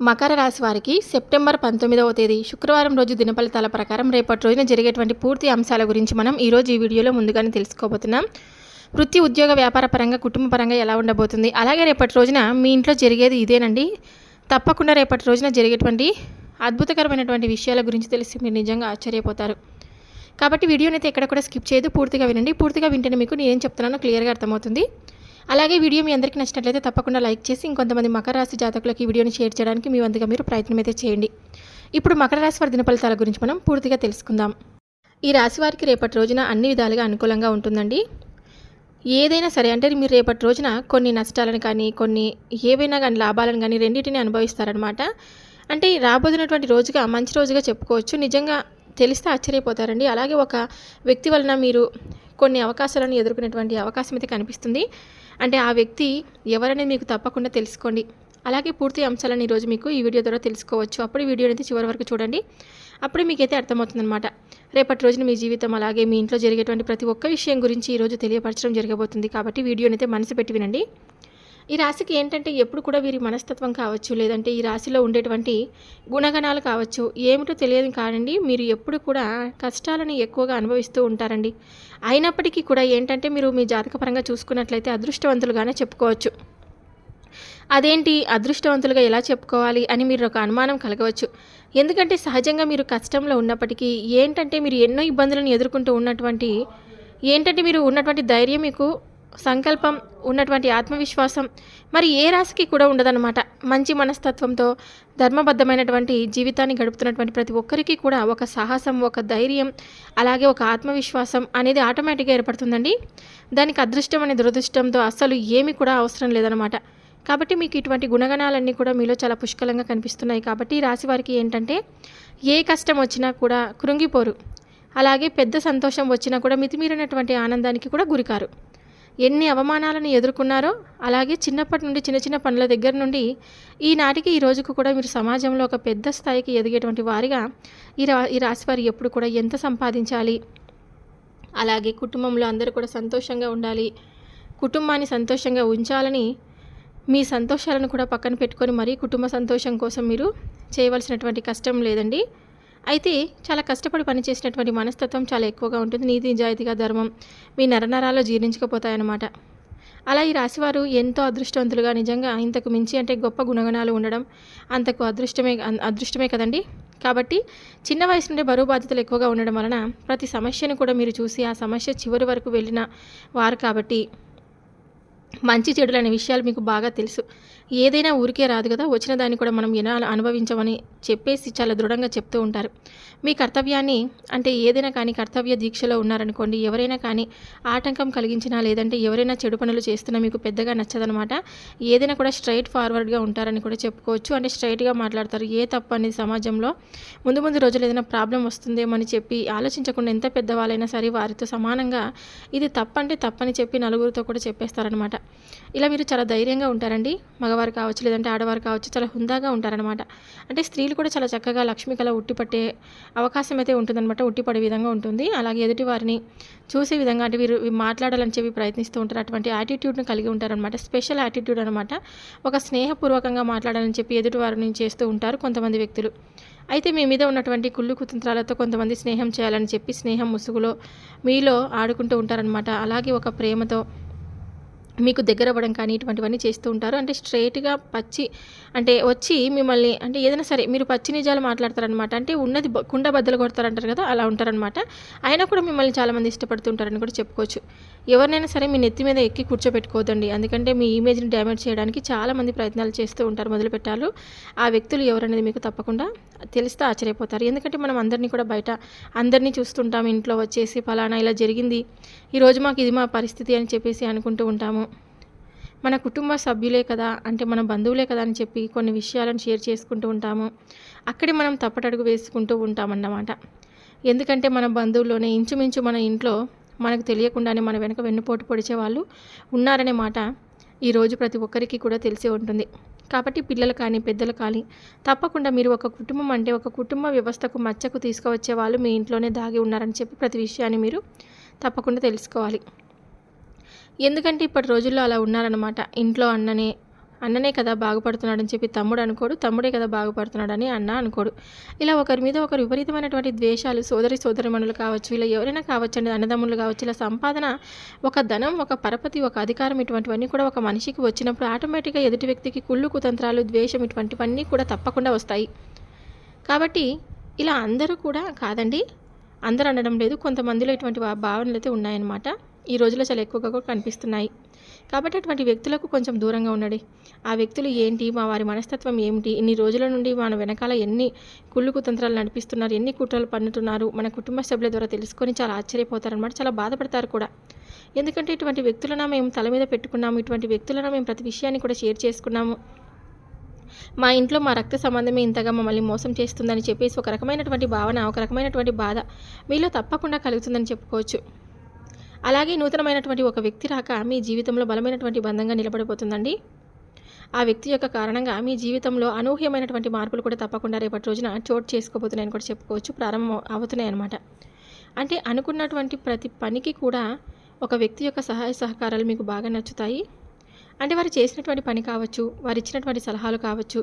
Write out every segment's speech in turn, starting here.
మకర రాశి వారికి సెప్టెంబర్ పంతొమ్మిదవ తేదీ శుక్రవారం రోజు దినఫలితాల ప్రకారం రేపటి రోజున జరిగేటువంటి పూర్తి అంశాల గురించి మనం ఈరోజు ఈ వీడియోలో ముందుగానే తెలుసుకోబోతున్నాం. వృత్తి ఉద్యోగ వ్యాపార పరంగా కుటుంబ పరంగా ఎలా ఉండబోతుంది? అలాగే రేపటి రోజున మీ ఇంట్లో జరిగేది ఇదేనండి. తప్పకుండా రేపటి రోజున జరిగేటువంటి అద్భుతకరమైనటువంటి విషయాల గురించి తెలిసి మీరు నిజంగా ఆశ్చర్యపోతారు. కాబట్టి వీడియోని అయితే ఎక్కడ కూడా స్కిప్ చేయదు పూర్తిగా వినండి. పూర్తిగా వింటేనే మీకు నేనేం చెప్తున్నానో క్లియర్గా అర్థమవుతుంది. అలాగే వీడియో మీ అందరికీ నచ్చినట్లయితే తప్పకుండా లైక్ చేసి ఇంకొంతమంది మకర రాశి జాతకులకు ఈ వీడియోని షేర్ చేయడానికి మీ వంతుగా మీరు ప్రయత్నం అయితే చేయండి. ఇప్పుడు మకర రాశి వారి దినఫలితాల గురించి మనం పూర్తిగా తెలుసుకుందాం. ఈ రాశి వారికి రేపటి రోజున అన్ని విధాలుగా అనుకూలంగా ఉంటుందండి. ఏదైనా సరే అంటే మీరు రేపటి రోజున కొన్ని నష్టాలను కానీ కొన్ని ఏవైనా కానీ లాభాలను కానీ రెండింటిని అనుభవిస్తారనమాట అంటే రాబోతున్నటువంటి రోజుగా మంచి రోజుగా చెప్పుకోవచ్చు. నిజంగా తెలిస్తే ఆశ్చర్యపోతారండి. అలాగే ఒక వ్యక్తి వలన మీరు కొన్ని అవకాశాలను ఎదుర్కొనేటువంటి అవకాశం అయితే కనిపిస్తుంది. అంటే ఆ వ్యక్తి ఎవరనేది మీకు తప్పకుండా తెలుసుకోండి. అలాగే పూర్తి అంశాలను ఈరోజు మీకు ఈ వీడియో ద్వారా తెలుసుకోవచ్చు. అప్పుడు వీడియో అనేది అయితే చివరి వరకు చూడండి. అప్పుడే మీకైతే అర్థమవుతుందన్నమాట. రేపటి రోజున మీ జీవితం అలాగే మీ ఇంట్లో జరిగేటువంటి ప్రతి ఒక్క విషయం గురించి ఈరోజు తెలియపరచడం జరగబోతుంది కాబట్టి వీడియోని అయితే మనసు పెట్టి వినండి. ఈ రాశికి ఏంటంటే ఎప్పుడు కూడా వీరి మనస్తత్వం కావచ్చు లేదంటే ఈ రాశిలో ఉండేటువంటి గుణగణాలు కావచ్చు ఏమిటో తెలియదు కానండి మీరు ఎప్పుడు కూడా కష్టాలను ఎక్కువగా అనుభవిస్తూ ఉంటారండి. అయినప్పటికీ కూడా ఏంటంటే మీరు మీ జాతకపరంగా చూసుకున్నట్లయితే అదృష్టవంతులుగానే చెప్పుకోవచ్చు. అదేంటి? అదృష్టవంతులుగా ఎలా చెప్పుకోవాలి అని మీరు ఒక అనుమానం కలగవచ్చు. ఎందుకంటే సహజంగా మీరు కష్టంలో ఉన్నప్పటికీ ఏంటంటే మీరు ఎన్నో ఇబ్బందులను ఎదుర్కొంటూ ఉన్నటువంటి ఏంటంటే మీరు ఉన్నటువంటి ధైర్యం మీకు సంకల్పం ఉన్నటువంటి ఆత్మవిశ్వాసం మరి ఏ రాశికి కూడా ఉండదన్నమాట. మంచి మనస్తత్వంతో ధర్మబద్ధమైనటువంటి జీవితాన్ని గడుపుతున్నటువంటి ప్రతి ఒక్కరికి కూడా ఒక సాహసం ఒక ధైర్యం అలాగే ఒక ఆత్మవిశ్వాసం అనేది ఆటోమేటిక్గా ఏర్పడుతుందండి. దానికి అదృష్టం అనే దురదృష్టంతో అస్సలు ఏమి కూడా అవసరం లేదనమాట కాబట్టి మీకు ఇటువంటి గుణగణాలన్నీ కూడా మీలో చాలా పుష్కలంగా కనిపిస్తున్నాయి. కాబట్టి ఈ రాశి వారికి ఏంటంటే ఏ కష్టం వచ్చినా కూడా కృంగిపోరు. అలాగే పెద్ద సంతోషం వచ్చినా కూడా మితిమీరినటువంటి ఆనందానికి కూడా గురికారు. ఎన్ని అవమానాలను ఎదుర్కొన్నారో అలాగే చిన్నప్పటి నుండి చిన్న చిన్న పనుల దగ్గర నుండి ఈనాటికి ఈ రోజుకు కూడా మీరు సమాజంలో ఒక పెద్ద స్థాయికి ఎదిగేటువంటి వారిగా ఈ రా ఈ రాశి వారు ఎప్పుడు కూడా ఎంత సంపాదించాలి? అలాగే కుటుంబంలో అందరూ కూడా సంతోషంగా ఉండాలి. కుటుంబాన్ని సంతోషంగా ఉంచాలని మీ సంతోషాలను కూడా పక్కన పెట్టుకొని మరీ కుటుంబ సంతోషం కోసం మీరు చేయవలసినటువంటి కష్టం లేదండి. అయితే చాలా కష్టపడి పనిచేసినటువంటి మనస్తత్వం చాలా ఎక్కువగా ఉంటుంది. నీతి నిజాయితీగా ధర్మం మీ నరనరాల్లో జీర్ణించకపోతాయన్నమాట. అలా ఈ రాశివారు ఎంతో అదృష్టవంతులుగా నిజంగా ఇంతకు మించి అంటే గొప్ప గుణగణాలు ఉండడం అంతకు అదృష్టమే అదృష్టమే కదండి? కాబట్టి చిన్న వయసు నుండి బరువు బాధ్యతలు ఎక్కువగా ఉండడం వలన ప్రతి సమస్యను కూడా మీరు చూసి ఆ సమస్య చివరి వరకు వెళ్ళిన వారు కాబట్టి మంచి చెడులు అనే విషయాలు మీకు బాగా తెలుసు. ఏదైనా ఊరికే రాదు కదా వచ్చిన దాన్ని కూడా మనం ఎలా అనుభవించమని చెప్పేసి చాలా దృఢంగా చెప్తూ ఉంటారు. మీ కర్తవ్యాన్ని అంటే ఏదైనా కానీ కర్తవ్య దీక్షలో ఉన్నారనుకోండి ఎవరైనా కానీ ఆటంకం కలిగించినా లేదంటే ఎవరైనా చెడు పనులు చేస్తున్నా మీకు పెద్దగా నచ్చదనమాట. ఏదైనా కూడా స్ట్రైట్ ఫార్వర్డ్గా ఉంటారని కూడా చెప్పుకోవచ్చు. అంటే స్ట్రైట్గా మాట్లాడతారు. ఏ తప్పు అనేది సమాజంలో ముందు ముందు రోజులు ఏదైనా ప్రాబ్లం వస్తుందేమో అని చెప్పి ఆలోచించకుండా ఎంత పెద్దవాళ్ళైనా సరే వారితో సమానంగా ఇది తప్పంటే తప్పని చెప్పి నలుగురితో కూడా చెప్పేస్తారనమాట ఇలా మీరు చాలా ధైర్యంగా ఉంటారండి. మగవారు కావచ్చు లేదంటే ఆడవారు కావచ్చు చాలా హుందాగా ఉంటారనమాట అంటే స్త్రీలు కూడా చాలా చక్కగా లక్ష్మి కళ ఉట్టిపట్టే అవకాశం అయితే ఉంటుందన్నమాట. ఉట్టిపడే విధంగా ఉంటుంది. అలాగే ఎదుటి వారిని చూసే విధంగా అంటే వీరు మాట్లాడాలని చెప్పి ప్రయత్నిస్తూ ఉంటారు. అటువంటి యాటిట్యూడ్ని కలిగి ఉంటారనమాట స్పెషల్ యాటిట్యూడ్ అనమాట ఒక స్నేహపూర్వకంగా మాట్లాడాలని చెప్పి ఎదుటి వారిని చేస్తూ ఉంటారు కొంతమంది వ్యక్తులు. అయితే మీ మీద ఉన్నటువంటి కుళ్ళు కుతంత్రాలతో కొంతమంది స్నేహం చేయాలని చెప్పి స్నేహం ముసుగులో మీలో ఆడుకుంటూ ఉంటారనమాట అలాగే ఒక ప్రేమతో మీకు దగ్గర అవ్వడం కానీ ఇటువంటివన్నీ చేస్తూ ఉంటారు. అంటే స్ట్రైట్గా పచ్చి అంటే వచ్చి మిమ్మల్ని అంటే ఏదైనా సరే మీరు పచ్చి నిజాలు మాట్లాడతారనమాట అంటే ఉన్నది కుండ బద్దలు కొడతారంటారు కదా అలా ఉంటారనమాట అయినా కూడా మిమ్మల్ని చాలామంది ఇష్టపడుతుంటారని కూడా చెప్పుకోవచ్చు. ఎవరినైనా సరే మీ నెత్తి మీద ఎక్కి కూర్చోపెట్టుకోదండి ఎందుకంటే మీ ఇమేజ్ని డ్యామేజ్ చేయడానికి చాలామంది ప్రయత్నాలు చేస్తూ ఉంటారు మొదలుపెట్టారు. ఆ వ్యక్తులు ఎవరనేది మీకు తప్పకుండా తెలిస్తే ఆశ్చర్యపోతారు. ఎందుకంటే మనం అందరినీ కూడా బయట అందరినీ చూస్తుంటాం. ఇంట్లో వచ్చేసి ఫలానా ఇలా జరిగింది. ఈరోజు మాకు ఇది మా పరిస్థితి అని చెప్పేసి అనుకుంటూ ఉంటాము. మన కుటుంబ సభ్యులే కదా అంటే మన బంధువులే కదా అని చెప్పి కొన్ని విషయాలను షేర్ చేసుకుంటూ ఉంటాము. అక్కడే మనం తప్పటడుగు వేసుకుంటూ ఉంటామన్నమాట. ఎందుకంటే మన బంధువుల్లోనే ఇంచుమించు మన ఇంట్లో మనకు తెలియకుండానే మన వెనక వెన్నుపోటు పొడిచే వాళ్ళు ఉన్నారనే మాట ఈరోజు ప్రతి ఒక్కరికి కూడా తెలిసే ఉంటుంది. కాబట్టి పిల్లలు కానీ పెద్దలు కానీ తప్పకుండా మీరు ఒక కుటుంబం అంటే ఒక కుటుంబ వ్యవస్థకు మచ్చకు తీసుకువచ్చే వాళ్ళు మీ ఇంట్లోనే దాగి ఉన్నారని చెప్పి ప్రతి విషయాన్ని మీరు తప్పకుండా తెలుసుకోవాలి. ఎందుకంటే ఇప్పటి రోజుల్లో అలా ఉన్నారనమాట ఇంట్లో అన్ననే అన్ననే కదా బాగుపడుతున్నాడని చెప్పి తమ్ముడు అనుకోడు తమ్ముడే కదా బాగుపడుతున్నాడని అన్న అనుకోడు. ఇలా ఒకరి మీద ఒకరు విపరీతమైనటువంటి ద్వేషాలు సోదరి సోదరిమణులు కావచ్చు ఇలా ఎవరైనా కావచ్చు అండి అన్నదమ్ములు కావచ్చు ఇలా సంపాదన ఒక ధనం ఒక పరపతి ఒక అధికారం ఇటువంటివన్నీ కూడా ఒక మనిషికి వచ్చినప్పుడు ఆటోమేటిక్గా ఎదుటి వ్యక్తికి కుళ్ళు కుతంత్రాలు ద్వేషం ఇటువంటివన్నీ కూడా తప్పకుండా వస్తాయి. కాబట్టి ఇలా అందరూ కూడా కాదండి అందరూ అనడం లేదు కొంతమందిలో ఇటువంటి భావనలు అయితే ఉన్నాయన్నమాట. ఈ రోజుల్లో చాలా ఎక్కువగా కూడా కనిపిస్తున్నాయి. కాబట్టి అటువంటి వ్యక్తులకు కొంచెం దూరంగా ఉండండి. ఆ వ్యక్తులు ఏంటి? మా వారి మనస్తత్వం ఏమిటి? ఇన్ని రోజుల నుండి మన వెనకాల ఎన్ని కుళ్ళు కుతంత్రాలు నడిపిస్తున్నారు? ఎన్ని కుట్రలు పన్నుతున్నారు? మన కుటుంబ సభ్యుల ద్వారా తెలుసుకొని చాలా ఆశ్చర్యపోతారనమాట చాలా బాధపడతారు కూడా. ఎందుకంటే ఇటువంటి వ్యక్తులను మేము తల మీద పెట్టుకున్నాము. ఇటువంటి వ్యక్తులను మేము ప్రతి విషయాన్ని కూడా షేర్ చేసుకున్నాము. మా ఇంట్లో మా రక్త సంబంధమే ఇంతగా మమ్మల్ని మోసం చేస్తుందని చెప్పేసి ఒక రకమైనటువంటి భావన ఒక రకమైనటువంటి బాధ మీలో తప్పకుండా కలుగుతుందని చెప్పుకోవచ్చు. అలాగే నూతనమైనటువంటి ఒక వ్యక్తి రాక మీ జీవితంలో బలమైనటువంటి బంధంగా నిలబడిపోతుందండి. ఆ వ్యక్తి యొక్క కారణంగా మీ జీవితంలో అనూహ్యమైనటువంటి మార్పులు కూడా తప్పకుండా రేపటి రోజున చోటు చేసుకోబోతున్నాయని కూడా చెప్పుకోవచ్చు. ప్రారంభం అవుతున్నాయి అన్నమాట అంటే అనుకున్నటువంటి ప్రతి పనికి కూడా ఒక వ్యక్తి యొక్క సహాయ సహకారాలు మీకు బాగా నచ్చుతాయి. అంటే వారు చేసినటువంటి పని కావచ్చు వారు ఇచ్చినటువంటి సలహాలు కావచ్చు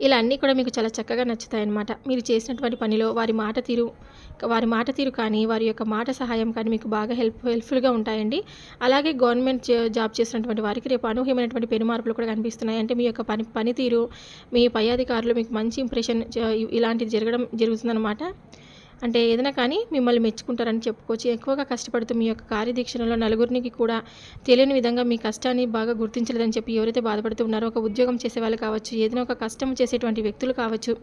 ఇలా అన్నీ కూడా మీకు చాలా చక్కగా నచ్చుతాయన్నమాట. మీరు చేసినటువంటి పనిలో వారి మాట తీరు వారి మాట తీరు కానీ వారి యొక్క మాట సహాయం కానీ మీకు బాగా హెల్ప్ హెల్ప్ఫుల్గా ఉంటాయండి. అలాగే గవర్నమెంట్ జా- జాబ్ చేసినటువంటి వారికి రేపు అనూహ్యమైనటువంటి పెను మార్పులు కూడా కనిపిస్తున్నాయి. అంటే మీ యొక్క పని పనితీరు మీ పై అధికారులు మీకు మంచి ఇంప్రెషన్ జ- ఇలాంటిది జరగడం జరుగుతుందన్నమాట. అంటే ఏదైనా కానీ మిమ్మల్ని మెచ్చుకుంటారని చెప్పుకోవచ్చు. ఎక్కువగా కష్టపడుతూ మీ యొక్క కార్యదీక్షణలో నలుగురికి కూడా తెలియని విధంగా మీ కష్టాన్ని బాగా గుర్తించలేదని చెప్పి ఎవరైతే బాధపడుతూ ఉన్నారో ఒక ఉద్యోగం చేసే వాళ్ళు కావచ్చు ఏదైనా ఒక కష్టం చేసేటువంటి వ్యక్తులు కావచ్చు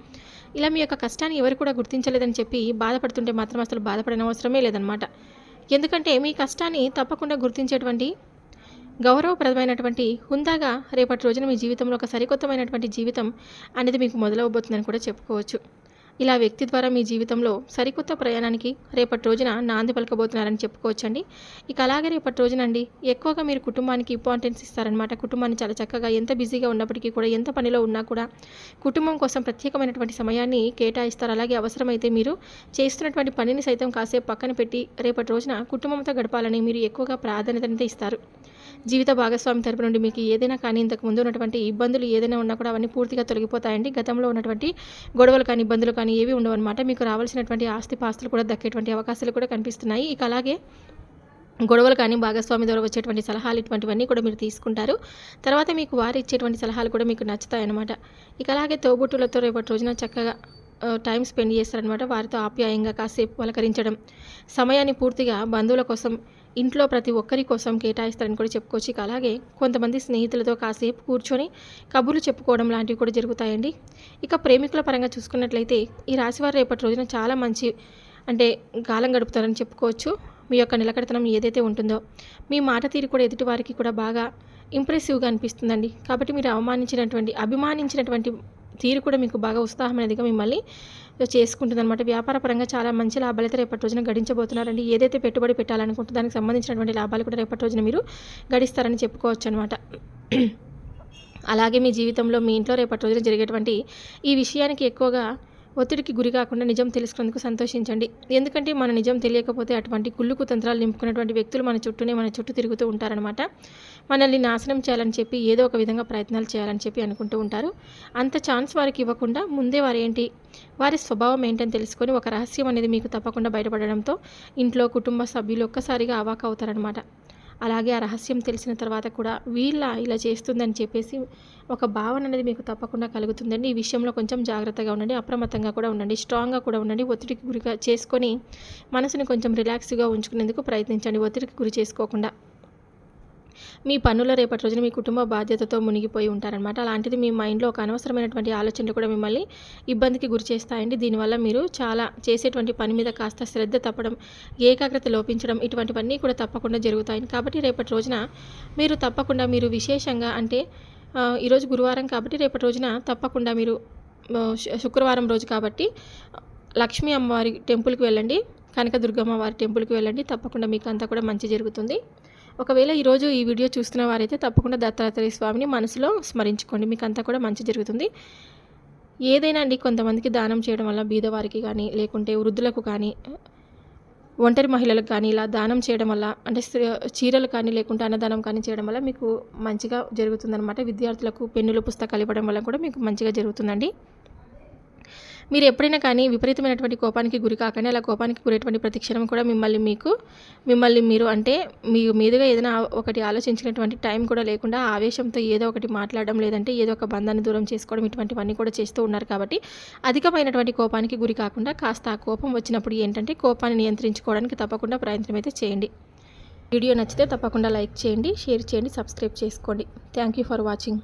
ఇలా మీ యొక్క కష్టాన్ని ఎవరు కూడా గుర్తించలేదని చెప్పి బాధపడుతుంటే మాత్రం అసలు బాధపడని అవసరమే లేదనమాట ఎందుకంటే మీ కష్టాన్ని తప్పకుండా గుర్తించేటువంటి గౌరవప్రదమైనటువంటి హుందాగా రేపటి రోజున మీ జీవితంలో ఒక సరికొత్తమైనటువంటి జీవితం అనేది మీకు మొదలవబోతుందని కూడా చెప్పుకోవచ్చు. ఇలా వ్యక్తి ద్వారా మీ జీవితంలో సరికొత్త ప్రయాణానికి రేపటి రోజున నాంది పలకబోతున్నారని చెప్పుకోవచ్చండి. ఇక అలాగే రేపటి రోజునండి ఎక్కువగా మీరు కుటుంబానికి ఇంపార్టెన్స్ ఇస్తారనమాట కుటుంబాన్ని చాలా చక్కగా ఎంత బిజీగా ఉన్నప్పటికీ కూడా ఎంత పనిలో ఉన్నా కూడా కుటుంబం కోసం ప్రత్యేకమైనటువంటి సమయాన్ని కేటాయిస్తారు. అలాగే అవసరమైతే మీరు చేస్తున్నటువంటి పనిని సైతం కాసేపు పక్కన పెట్టి రేపటి రోజున కుటుంబంతో గడపాలని మీరు ఎక్కువగా ప్రాధాన్యత ఇస్తారు. జీవిత భాగస్వామి తరపు నుండి మీకు ఏదైనా కానీ ఇంతకు ముందు ఉన్నటువంటి ఇబ్బందులు ఏదైనా ఉన్నా కూడా అవన్నీ పూర్తిగా తొలగిపోతాయండి. గతంలో ఉన్నటువంటి గొడవలు కానీ ఇబ్బందులు కానీ ఏవి ఉండవు అనమాట మీకు రావాల్సినటువంటి ఆస్తి పాస్తులు కూడా దక్కేటువంటి అవకాశాలు కూడా కనిపిస్తున్నాయి. ఇక అలాగే గొడవలు కానీ భాగస్వామి ద్వారా వచ్చేటువంటి సలహాలు ఇటువంటివన్నీ కూడా మీరు తీసుకుంటారు. తర్వాత మీకు వారు ఇచ్చేటువంటి సలహాలు కూడా మీకు నచ్చుతాయి అన్నమాట ఇక అలాగే తోబుట్టులతో రేపటి రోజున చక్కగా టైం స్పెండ్ చేస్తారనమాట వారితో ఆప్యాయంగా కాసేపు పలకరించడం సమయాన్ని పూర్తిగా బంధువుల కోసం ఇంట్లో ప్రతి ఒక్కరి కోసం కేటాయిస్తారని కూడా చెప్పుకోవచ్చు. ఇక అలాగే కొంతమంది స్నేహితులతో కాసేపు కూర్చొని కబుర్లు చెప్పుకోవడం లాంటివి కూడా జరుగుతాయండి. ఇక ప్రేమికుల పరంగా చూసుకున్నట్లయితే ఈ రాశివారు రేపటి రోజున చాలా మంచి అంటే కాలం గడుపుతారని చెప్పుకోవచ్చు. మీ యొక్క నిలకడతనం ఏదైతే ఉంటుందో మీ మాట తీరు కూడా ఎదుటివారికి కూడా బాగా ఇంప్రెసివ్గా అనిపిస్తుందండి. కాబట్టి మీరు అవమానించినటువంటి అభిమానించినటువంటి తీరు కూడా మీకు బాగా ఉత్సాహం అనేదిగా మిమ్మల్ని చేసుకుంటుందన్నమాట. వ్యాపార పరంగా చాలా మంచి లాభాలు అయితే రేపటి రోజున గడించబోతున్నారండి. ఏదైతే పెట్టుబడి పెట్టాలనుకుంటే దానికి సంబంధించినటువంటి లాభాలు కూడా రేపటి రోజున మీరు గడిస్తారని చెప్పుకోవచ్చు అనమాట అలాగే మీ జీవితంలో మీ ఇంట్లో రేపటి రోజున జరిగేటువంటి ఈ విషయానికి ఎక్కువగా ఒత్తిడికి గురి కాకుండా నిజం తెలుసుకునేందుకు సంతోషించండి. ఎందుకంటే మన నిజం తెలియకపోతే అటువంటి కుళ్ళుకు తంత్రాలు నింపుకున్నటువంటి వ్యక్తులు మన చుట్టూనే మన చుట్టూ తిరుగుతూ ఉంటారనమాట మనల్ని నాశనం చేయాలని చెప్పి ఏదో ఒక విధంగా ప్రయత్నాలు చేయాలని చెప్పి అనుకుంటూ ఉంటారు. అంత ఛాన్స్ వారికి ఇవ్వకుండా ముందే వారు ఏంటి వారి స్వభావం ఏంటని తెలుసుకొని ఒక రహస్యం అనేది మీకు తప్పకుండా బయటపడడంతో ఇంట్లో కుటుంబ సభ్యులు ఒక్కసారిగా అవాక్ అవుతారనమాట అలాగే ఆ రహస్యం తెలిసిన తర్వాత కూడా వీళ్ళ ఇలా చేస్తుందని చెప్పేసి ఒక భావన అనేది మీకు తప్పకుండా కలుగుతుందండి. ఈ విషయంలో కొంచెం జాగ్రత్తగా ఉండండి అప్రమత్తంగా కూడా ఉండండి స్ట్రాంగ్గా కూడా ఉండండి ఒత్తిడికి గురిగా చేసుకొని మనసుని కొంచెం రిలాక్స్గా ఉంచుకునేందుకు ప్రయత్నించండి. ఒత్తిడికి గురి చేసుకోకుండా. మీ పనుల రేపటి రోజున మీ కుటుంబ బాధ్యతతో మునిగిపోయి ఉంటారనమాట అలాంటిది మీ మైండ్లో ఒక అనవసరమైనటువంటి ఆలోచనలు కూడా మిమ్మల్ని ఇబ్బందికి గురి చేస్తాయండి. దీనివల్ల మీరు చాలా చేసేటువంటి పని మీద కాస్త శ్రద్ధ తప్పడం ఏకాగ్రత లోపించడం ఇటువంటివన్నీ కూడా తప్పకుండా జరుగుతాయి కాబట్టి రేపటి రోజున మీరు తప్పకుండా మీరు విశేషంగా అంటే ఈరోజు గురువారం కాబట్టి రేపటి రోజున తప్పకుండా మీరు శుక్రవారం రోజు కాబట్టి లక్ష్మీ అమ్మవారి టెంపుల్కి వెళ్ళండి కనకదుర్గమ్మ వారి టెంపుల్కి వెళ్ళండి. తప్పకుండా మీకు అంతా కూడా మంచి జరుగుతుంది. ఒకవేళ ఈరోజు ఈ వీడియో చూస్తున్న వారైతే తప్పకుండా దత్తాత్రేయ స్వామిని మనసులో స్మరించుకోండి. మీకు అంతా కూడా మంచి జరుగుతుంది. ఏదైనా అండి కొంతమందికి దానం చేయడం వల్ల బీదవారికి కానీ లేకుంటే వృద్ధులకు కానీ ఒంటరి మహిళలకు కానీ ఇలా దానం చేయడం వల్ల అంటే చీరలు కానీ లేకుంటే అన్నదానం కానీ చేయడం వల్ల మీకు మంచిగా జరుగుతుందన్నమాట. విద్యార్థులకు పెన్నులు పుస్తకాలు ఇవ్వడం వల్ల కూడా మీకు మంచిగా జరుగుతుందండి. మీరు ఎప్పుడైనా కానీ విపరీతమైనటువంటి కోపానికి గురి కాకండి అలా కోపానికి గురేటువంటి ప్రతి క్షణం కూడా మిమ్మల్ని మీకు మిమ్మల్ని మీరు అంటే మీ మీదుగా ఏదైనా ఒకటి ఆలోచించినటువంటి టైం కూడా లేకుండా ఆవేశంతో ఏదో ఒకటి మాట్లాడడం లేదంటే ఏదో ఒక బంధాన్ని దూరం చేసుకోవడం ఇటువంటివన్నీ కూడా చేస్తూ ఉన్నారు కాబట్టి అధికమైనటువంటి కోపానికి గురి కాకుండా కాస్త ఆ కోపం వచ్చినప్పుడు ఏంటంటే కోపాన్ని నియంత్రించుకోవడానికి తప్పకుండా ప్రయత్నం అయితే చేయండి. వీడియో నచ్చితే తప్పకుండా లైక్ చేయండి షేర్ చేయండి సబ్స్క్రైబ్ చేసుకోండి. Thank you for watching.